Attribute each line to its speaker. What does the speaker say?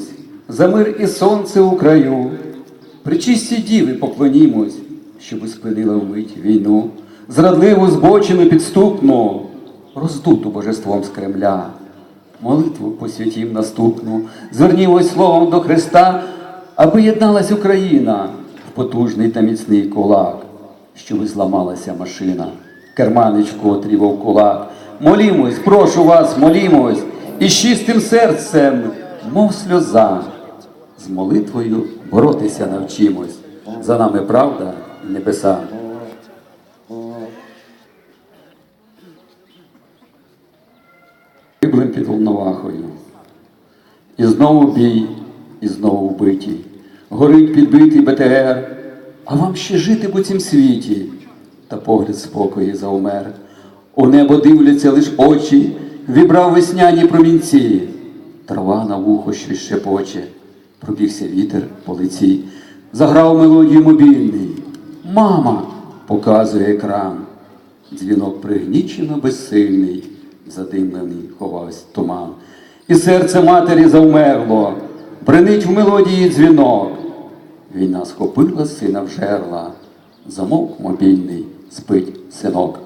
Speaker 1: помолімось, за мир і сонце у краю, при чисті діви поклонімось, щоби спинила вмить війну, зрадливу збочину підступну, роздуту божеством з Кремля. Молитву посвятім наступну, звернімось словом до Христа, аби єдналась Україна в потужний та міцний кулак, щоби зламалася машина, керманич котрий вовкулак. Молімось, прошу вас, молімось, і з чистим серцем, мов сльоза, з молитвою боротися навчимось. За нами правда і небеса. Гиблим під Волновахою. І знову бій, і знову вбиті. Горить підбитий БТР, а вам ще жити по цім світі. Та погляд спокої заумер. У небо дивляться лиш очі, вібрав весняні промінці. Трава на вухо щось шепоче, пробігся вітер по лиці, заграв мелодію мобільний. Мама показує екран. Дзвінок пригнічено безсильний, задимлений ховався туман. І серце матері завмерло, бренить в мелодії дзвінок. Війна схопила сина в жерла, замовк мобільний, спить синок.